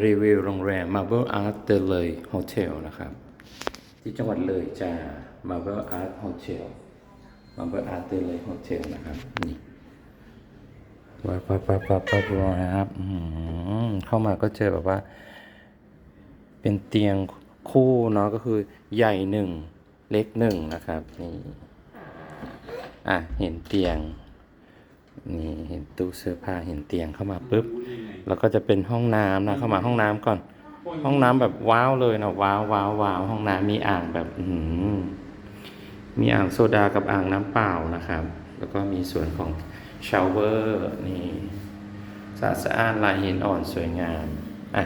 รีวิวโรงแรม Marble Art เดเลย Hotel นะครับ ที่จังหวัดเลยจะ Marble Art Hotel Marble Art เดเลย Hotel นะครับ นี่ปั๊บปั๊บปั๊บปั๊บปั๊บนะครับเข้ามาก็เจอแบบว่า เป็นเตียงคู่เนาะก็คือใหญ่หนึ่งเล็กหนึ่งนะครับ นี่ อะ เห็นเตียง นี่เห็นตู้เสื้อผ้าเห็นเตียงเข้ามาปุ๊บแล้วก็จะเป็นห้องน้ำนะเข้ามาห้องน้ำก่อน ห้องน้ำแบบว้าวเลยนะว้าวว้าวว้าวห้องน้ำมีอ่างแบบอื้อหือมีอ่างโซดากับอ่างน้ำเปล่านะครับ แล้วก็มีส่วนของชาวเวอร์นี่สะอาดสะอ้านลายหินอ่อนสวยงามอะ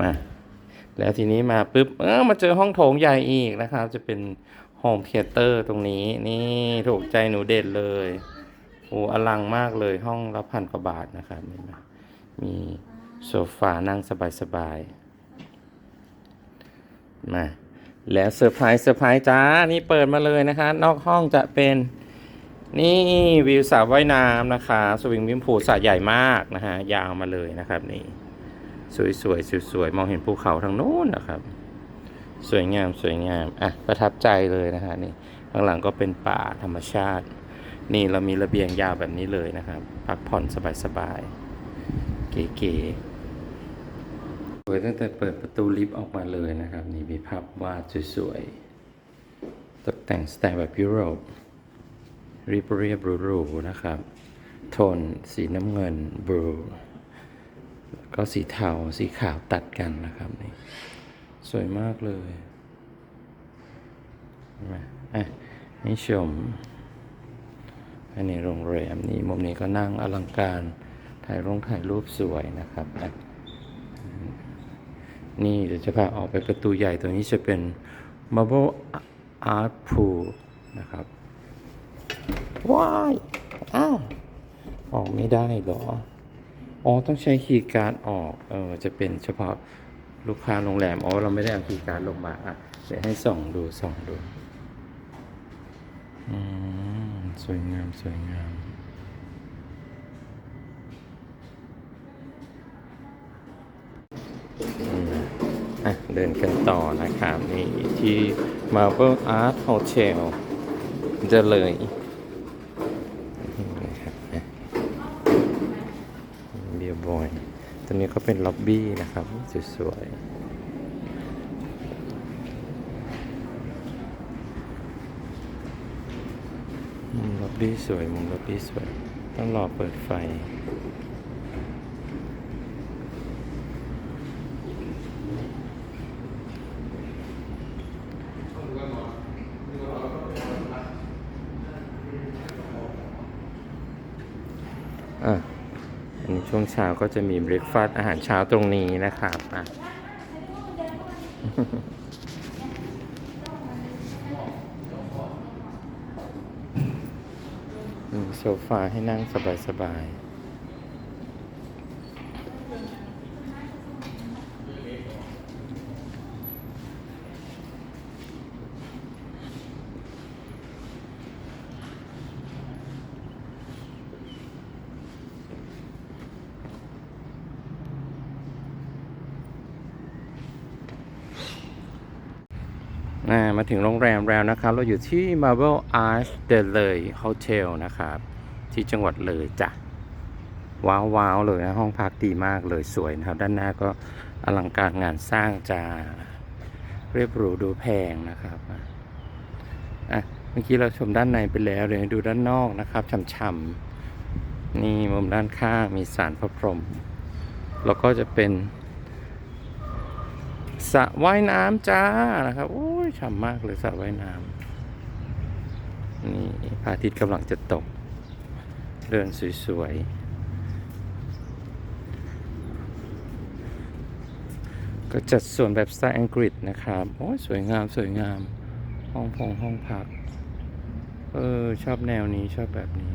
มาแล้วทีนี้มาปุ๊บเออมาเจอห้องโถงใหญ่อีกนะครับ จะเป็นโฮมเทเตอร์ตรงนี้นี่ถูกใจหนูเด็ดเลย โอ้อลังมากเลยห้องละพันกว่าบาทนะครับมมีโซฟานั่งสบายๆมาแล้วเซอร์ไพรส์เซอร์ไพรส์จ้า นี่เปิดมาเลยนะคะ นอกห้องจะเป็นนี่วิวสระว่ายน้ำนะคะ สวิงวิมพูสระใหญ่มากนะฮะ ยาวมาเลยนะครับนี่ สวยๆสวยๆมองเห็นภูเขาทางโน้นนะครับ สวยงามสวยงาม อะ ประทับใจเลยนะฮะนี่ข้างหลังก็เป็นป่าธรรมชาติ นี่เรามีระเบียงยาวแบบนี้เลยนะครับ พักผ่อนสบายๆ เก๋ๆสวยตั้งแต่เปิดประตูลิฟต์ออกมาเลยนะครับ นี่มีภาพวาดสวยๆ ตกแต่งสไตล์แบบยุโรปเรียบเรียบๆหรูๆนะครับ โทนสีน้ำเงินบลูก็สีเทาสีขาวตัดกันนะครับนี่สวยมากเลยเห็นไอะนี่ชมายในโรงแรมนี่มุมนี้ก็นั่งอลังการถ่ายรงถ่ายรูปสวยนะครับ นี่เดี๋ยวจะพาออกไปประตูใหญ่ตัวนี้จะเป็น Marble Art Pool นะครับ ว้ายอ้าวออกไม่ได้หรอ อ๋อ ต้องใช้คีย์การ์ดออก เออ จะเป็นเฉพาะลูกค้าโรงแรม อ๋อ เราไม่ได้เอาคีย์การ์ดลงมา อะ เดี๋ยวให้ส่องดู ส่องดู อืม สวยงาม สวยงามเดินกันต่อนะครับ นี่ที่ Marble Art Hotel จะเลยนะครับอะเบียบอย ตรงนี้ก็เป็นล็อบบี้นะครับ สวยๆมุมล็อ บี้สวย มุมล็อบบี้สวย ต้องรอเปิดไฟ อะ อันนี้ช่วงเช้าก็จะมีเบรกฟาสต์อาหารเช้าตรงนี้นะครับ อะ มี โซฟาให้นั่งสบายๆ มาถึงโรงแรมแล้วนะครับ เราอยู่ที่ Marble Arch เดเลยโฮเทลนะครับ ที่จังหวัดเลยจ้ะ ว้าวว้าวๆเลยนะ ห้องพักดีมากเลยสวยนะครับ ด้านหน้าก็อลังการงานสร้างจะเรียบหรูดูแพงนะครับอะเมื่อกี้เราชมด้านในไปแล้วเดี๋ยวดูด้านนอกนะครับช่ำๆนี่มุมด้านข้างมีสารพระพรหมแล้วก็จะเป็น สระว่ายน้ำจ้านะครับโอ้ยฉ่ำมากเลยสระว่ายน้ำนี่พระอาทิตย์กำลังจะตก เดินสวยๆ ก็จัดส่วนแบบสไตล์อังกฤษนะครับ โอ้ยสวยงามสวยงาม ห้องพงห้องพัก เออ ชอบแนวนี้ชอบแบบนี้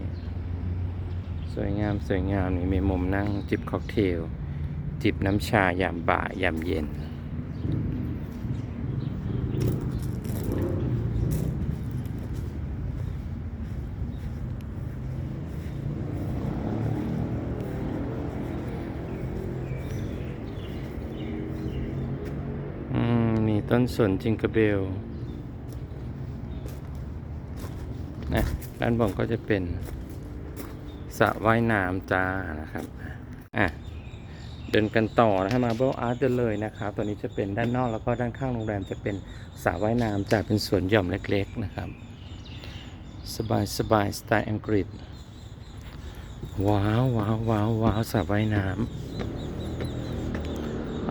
สวยงามสวยงามนี่มีมุมนั่งจิบค็อกเทลจิบน้ำชายามบ่ายยามเย็น ต้นสนจิงกระเบลนะด้านบนก็จะเป็นสระว่ายน้ำจ้านะครับอะเดินกันต่อนะฮะมาเบลอาร์ตเดินเลยนะครับ ตัวนี้จะเป็นด้านนอกแล้วก็ด้านข้างโรงแรมจะเป็นสระว่ายน้ำจะเป็นสวนหย่อมเล็กๆนะครับ สบายสบายสไตล์อังกฤษ ว้าวว้าวว้าวว้าวสระว่ายน้ำ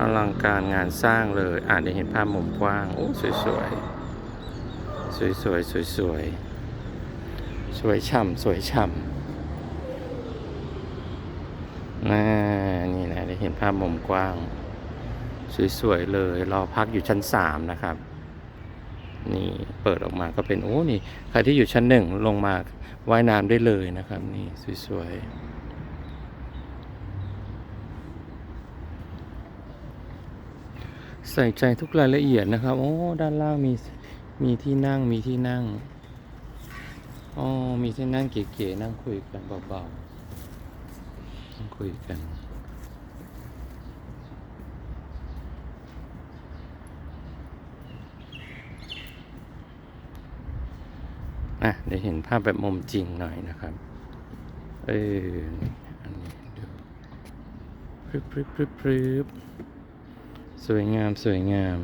อลังการงานสร้างเลยอานได้เห็นภาพมุมกว้าง โอ้สวยสวยสวยสวยสวยสวยสวยฉ่ำสวยฉ่ำน่านี่นะได้เห็นภาพมุมกว้าง สวยๆเลย รอพักอยู่ชั้นสามนะครับ นี่เปิดออกมาก็เป็น โอ้ นี่ ใครที่อยู่ชั้นหนึ่งลงมาว่ายน้ำได้เลยนะครับ นี่ สวยๆ ใส่ใจทุกรายละเอียดนะครับโอ้ด้านล่างมีมีที่นั่งมีที่นั่งอ๋อมีที่นั่งเก๋ๆนั่งคุยกันเบาๆนั่งคุยกันอะเดี๋ยวเห็นภาพแบบมุมจริงหน่อยนะครับ เอออันนี้ดูพรึบพรึบพรึบพรึบ สวยงามสวยงาม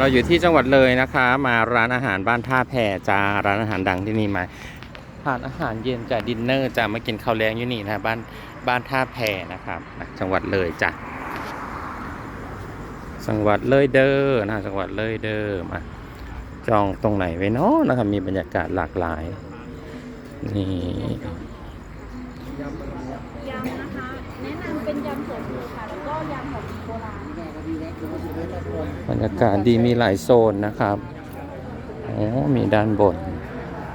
เราอยู่ที่จังหวัดเลยนะคะ มาร้านอาหารบ้านท่าแพจ้าร้านอาหารดังที่นี่มา ทานอาหารเย็นจ้ะดินเนอร์จ้ะมากินข้าวแรงอยู่นี่นะบ้านบ้านท่าแพนะครับจังหวัดเลยจ้ะจังหวัดเลยเด้อนะจังหวัดเลยเด้อมาจองตรงไหนไว้เนาะนะครับมีบรรยากาศหลากหลายนี่ยำนะคะแนะนำเป็นยำถั่วพูค่ะแล้วก็ยำหอมโบราณบรรยากาศดีมีหลายโซนนะครับโอ้มีด้านบน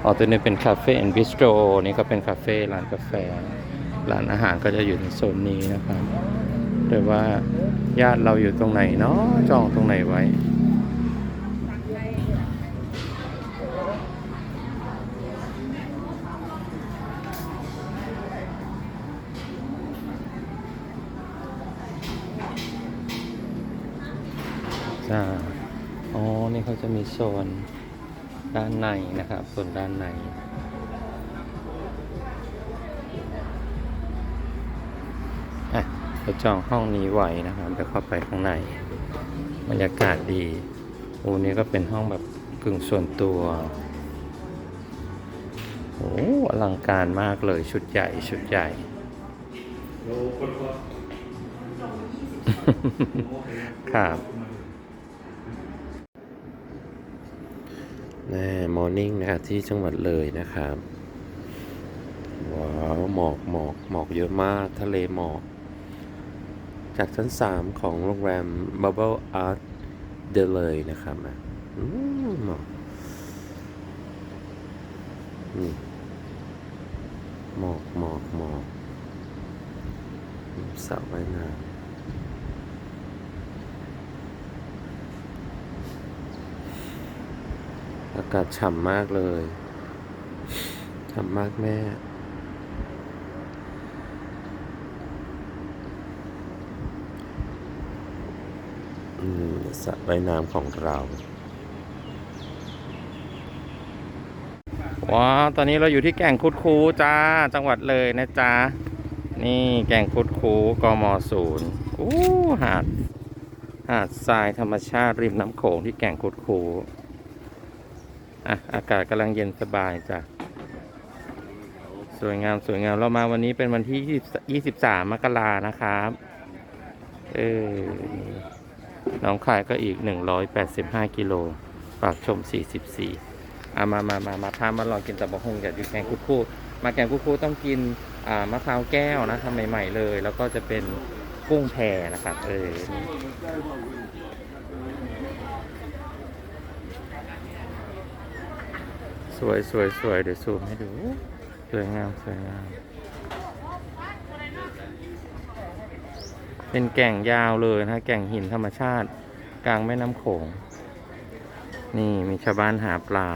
อ๋อตัวนี้เป็นคาเฟ่แอนด์บิสโตรนี่ก็เป็นคาเฟ่ร้านกาแฟ ร้านอาหารก็จะอยู่ในโซนนี้นะครับแต่ว่าญาติเราอยู่ตรงไหนเนาะจองตรงไหนไว้จ้าอ๋อ นี่เขาจะมีโซน ด้านในนะครับโซนด้านใน อะเราจองห้องนี้ไว้นะครับแล้วเข้าไปข้างใน บรรยากาศดีโอ้นี่ก็เป็นห้องแบบกึ่งส่วนตัวโอ้อลังการมากเลยชุดใหญ่ชุดใหญ่ ครับ แน่มอร์นิ่งนะครับที่จังหวัดเลยนะครับ ว้าวหมอกหมอกหมอกเยอะมากทะเลหมอก จากชั้น 3 ของโรงแรม Bubble Art เดเลยนะครับอะหมอกนี่หมอกหมอกหมอกสระว่ายน้ำ อากาศฉ่ำมากเลยฉ่ำมากแม่ อืมสระว่ายน้ำของเรา ว้าว ตอนนี้เราอยู่ที่แก่งคุดคูจ้า จังหวัดเลยนะจ๊ะนี่แก่งคุดคูกมศูนย์อู้หาดหาดทรายธรรมชาติริมน้ำโขงที่แก่งคุดคู อะอากาศกำลังเย็นสบายจ้ะสวยงามสวยงามเรามาวันนี้เป็นวันที่23มมกรานะครับ เออน้องคายก็อีก185กิโลปากชม44อะมามามามาพามาลองกินตับะฮงกับยูแกงคุดคูมาแกงคุดคูต้องกินอ่ามะพร้าวแก้วนะทำใหม่ ๆ เลย แล้วก็จะเป็นกุ้งแพนะครับเออ สวยสวยสวยเดี๋ยวซูมให้ดู สวยงามสวยงาม เป็นแก่งยาวเลยนะฮะแก่งหินธรรมชาติ กลางแม่น้ำโขง นี่มีชาวบ้านหาปลา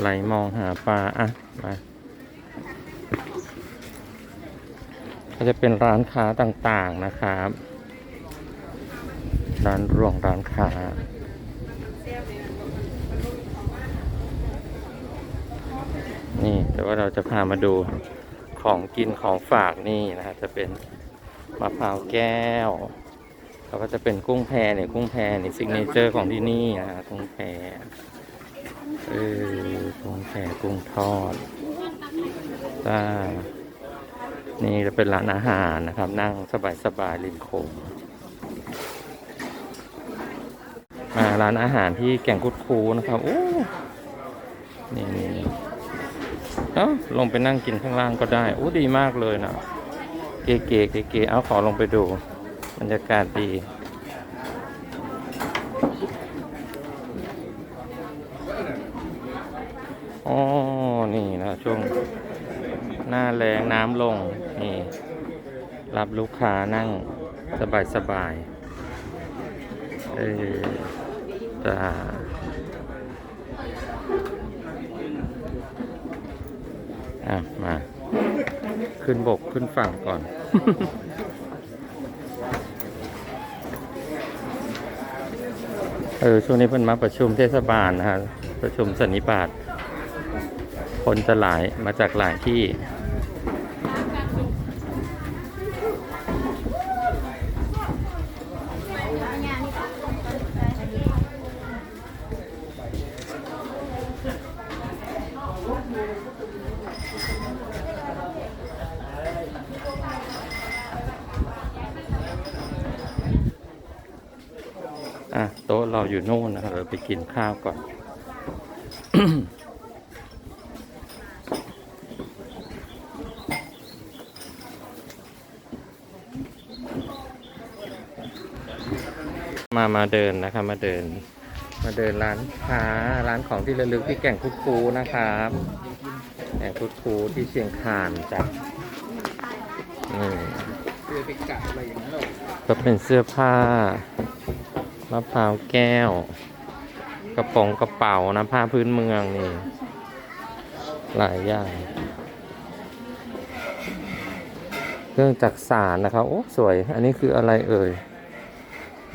ไหลมองหาปลา อะ มาก็จะเป็นร้านค้าต่างๆนะครับ ร้านรวงร้านค้า นี่ แต่ว่าเราจะพามาดูของกินของฝากนี่นะฮะจะเป็นมะพร้าวแก้วแล้วก็จะเป็นกุ้งแพเนี่ยกุ้งแพนี่ซิกเนเจอร์ของที่นี่นะฮะกุ้งแพเออกุ้งแพกุ้งทอดจ้านี่จะเป็นร้านอาหารนะครับ นั่งสบายๆริมโขงมาร้านอาหารที่แก่งคุดคูนะครับโอ้นี่ เอ้าลงไปนั่งกินข้างล่างก็ได้โอ้ดีมากเลยนะ เก๋ๆเก๋ๆเอาขอลงไปดูบรรยากาศดีอ๋อนี่นะ ช่วงหน้าแรงน้ำลง นี่ รับลูกค้านั่งสบายสบายเออจ้า อะมา ขึ้นบกขึ้นฝั่งก่อน เออ ช่วงนี้เพิ่นมาประชุมเทศบาลนะฮะ ประชุมสันนิบาตคนจะหลายมาจากหลายที่ อะ โต๊ะเรา อยู่โน่นนะครับเราไปกินข้าวก่อน มามาเดินนะครับมาเดิน มาเดินร้านค้าร้านของที่ระลึกที่แก่งคุดคูนะครับแก่งคุดคูที่เชียงคานจ้ะนี่คือไปกัดอะไรอย่างนั้นหรอก็เป็นเสื้อผ้า มะพร้าวแก้ว กระโปรงกระเป๋านะผ้าพื้นเมืองนี่ หลายอย่าง เครื่องจักสานนะครับ โอ้ สวย อันนี้คืออะไรเอ่ย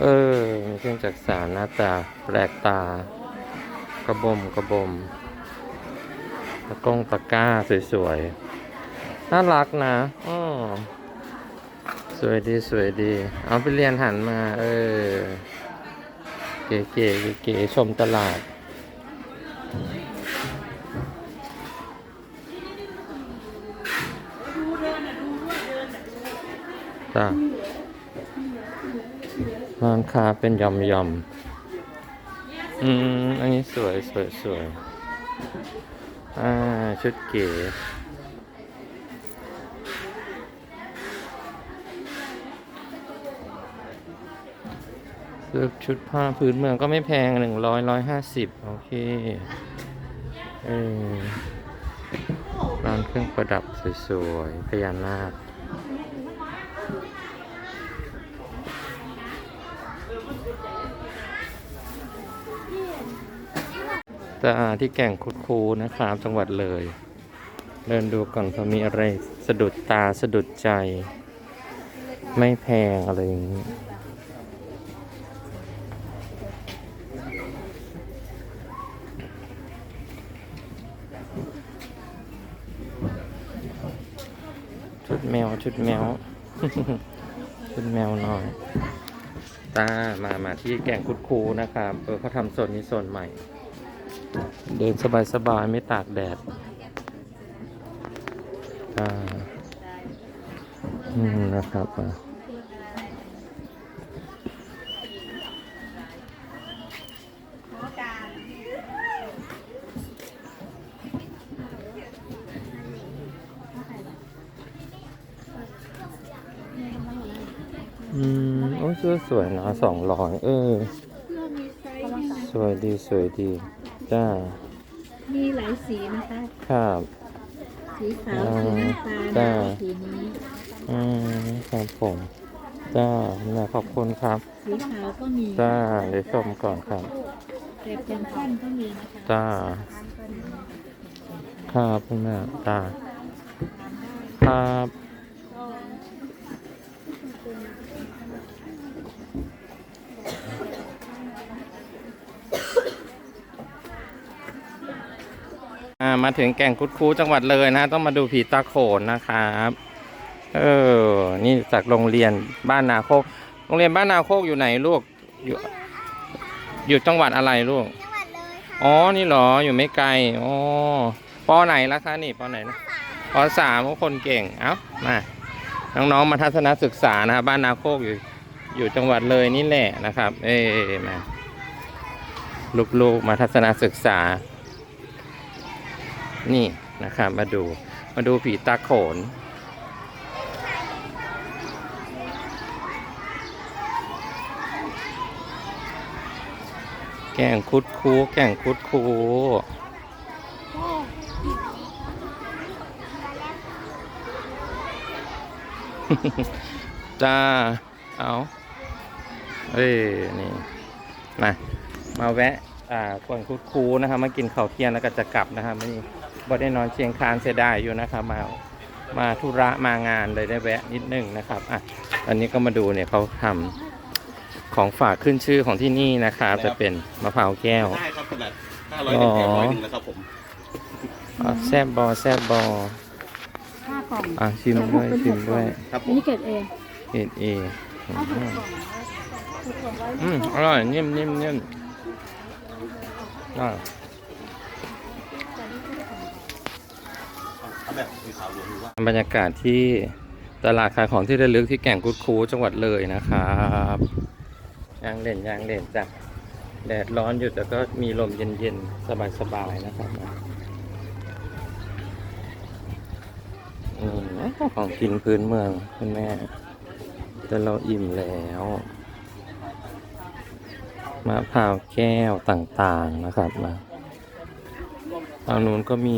เออ เครื่องจักสานหน้าตาแปลกตา กระบมกระบมตะกงตะก้าสวยๆ น่ารักนะอือสวยดี สวยดี เอาไปเรียนหันมา เออ เก๋เก๋เก๋ๆชมตลาด จ้าร้านค้าเป็นยำยำอืม อันนี้สวยสวยสวย อ่า ชุดเก๋ือชุดผ้าพื้นเมืองก็ไม่แพงหนึ่งร้อยร้อยห้าสิบโอเคเออร้านเครื่องประดับสวยๆพญานาคตาที่แก่งคุดคูนะครับจังหวัดเลย เดินดูก่อนพอมีอะไรสะดุดตาสะดุดใจ ไม่แพงอะไรอย่างนี้ ดแมว ชุดแมว ชุดแมวน้อย ตา มามาที่แก่งคุดคูนะครับ เออเขาทำโซนนี้โซนใหม่ เดินสบายๆไม่ตากแดดอ่า อืม นะครับอ่าอืมโอ้ย เสื้อสวยนะสองร้อยเออ สวยดีสวยดี จ้า มีหลายสีนะคะ ครับ สีขาวสีน้ำตาลจ้า สีนี้อืมครับผม จ้าคุณแม่ขอบคุณครับ สีขาวก็มีจ้าเดี๋ยวชมก่อนครับเก็บเป็นท่อนก็มีนะคะจ้า ครับคุณแม่จ้า ครับ มาถึงแก่งคุดคูจังหวัดเลยนะ ต้องมาดูผีตาโขนนะครับ เออ นี่จากโรงเรียนบ้านนาโคก โรงเรียนบ้านนาโคกอยู่ไหนลูก อยู่อยู่จังหวัดอะไรลูก จังหวัดเลยค่ะอ๋อ นี่เหรอ อยู่ไม่ไกล อ๋อปอไหนละคะนี่ปอไหนนะปอสามคนเก่ง เอ้า มา น้องๆ มาทัศนศึกษานะครับบ้านนาโคกอยู่อยู่จังหวัดเลยนี่แหละนะครับ เอ้มาลูกๆ มาทัศนศึกษา นี่นะครับมาดูมาดูผีตาโขน แก่งคุดคูแก่งคุดคูจ้า เอาเอ้นี่มามาแวะอ่ากวนคุดคูนะครับมากินข้าวเที่ยงแล้วก็จะกลับนะครับไม่ บ่ได้นอนเชียงคานเสียดายอยู่นะครับมามาธุระมางานเลยได้แวะนิดนึงนะครับอะอันนี้ก็มาดูเนี่ยเขาทำของฝากขึ้นชื่อของที่นี่นะครับจะเป็นมะพร้าวแก้วได้ครับขนาด500เป็นแถมร้อยหนึ่งนะครับผมอะแซบบอแซบบอห้ากล่องอะชิมด้วยชิมด้วยครับผอันมนี้เก็บเองเอ็ดเอเอาหกกล่องหกกล่องไว้อืมอร่อยนิ่มนิ่มนิ่มอะเอา แบบสีขาวหรือว่าบรรยากาศที่ตลาดขายของที่ระลึกที่แก่งกุดคูจังหวัดเลยนะครับยางเล่นยางเล่นจ้ะแดดร้อนอยู่แต่ก็มีลมเย็นๆ สบายๆ นะครับอของกินพื้นเมืองคุณแม่ แต่เราอิ่มแล้วมะพร้าวแก้วต่างๆนะครับมาทางนู้นก็มี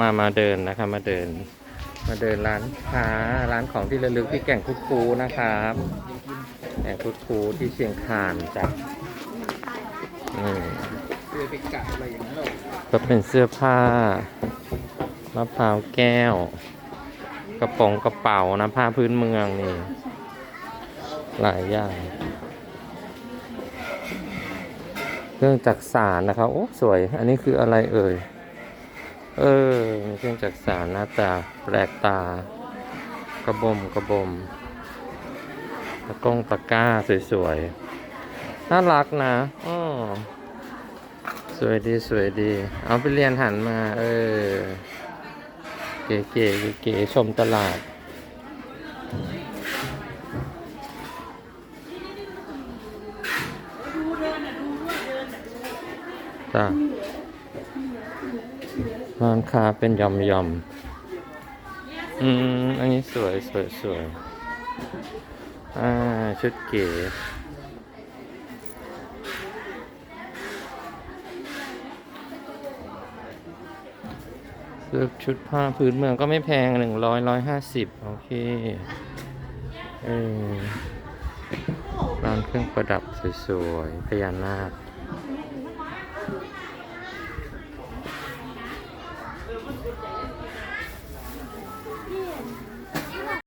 มามาเดินนะครับมาเดิน มาเดินร้านค้าร้านของที่ระลึกที่แก่งคุดคูนะครับแก่งคุดคูที่เชียงคานจ้ะนี่เรือไปกัดอะไรอย่างนั้นหรอก็เป็นเสื้อผ้ามะพร้าวแก้ว กระป๋องกระเป๋านะผ้าพื้นเมืองนี่ หลายอย่างเครื่องจักสานนะครับ โอ้ สวย อันนี้คืออะไรเอ่ย เออ มีเครื่องจักสานหน้าตาแปลกตา กระบมกระบมตะกงตะกร้าสวยๆ น่ารักนะอ๋อสวยดีสวยดี เอาไปเรียนหันมา เออ เก๋เก๋เก๋ๆชมตลาด จ้า ร้านค้าเป็นยำยำอืม อันนี้สวยสวยสวยอ่า ชุดเก๋เลือกชุดผ้าพื้นเมืองก็ไม่แพงหนึ่งร้อยร้อยห้าสิบโอเค เออร้านเครื่องประดับสวยๆพญานาค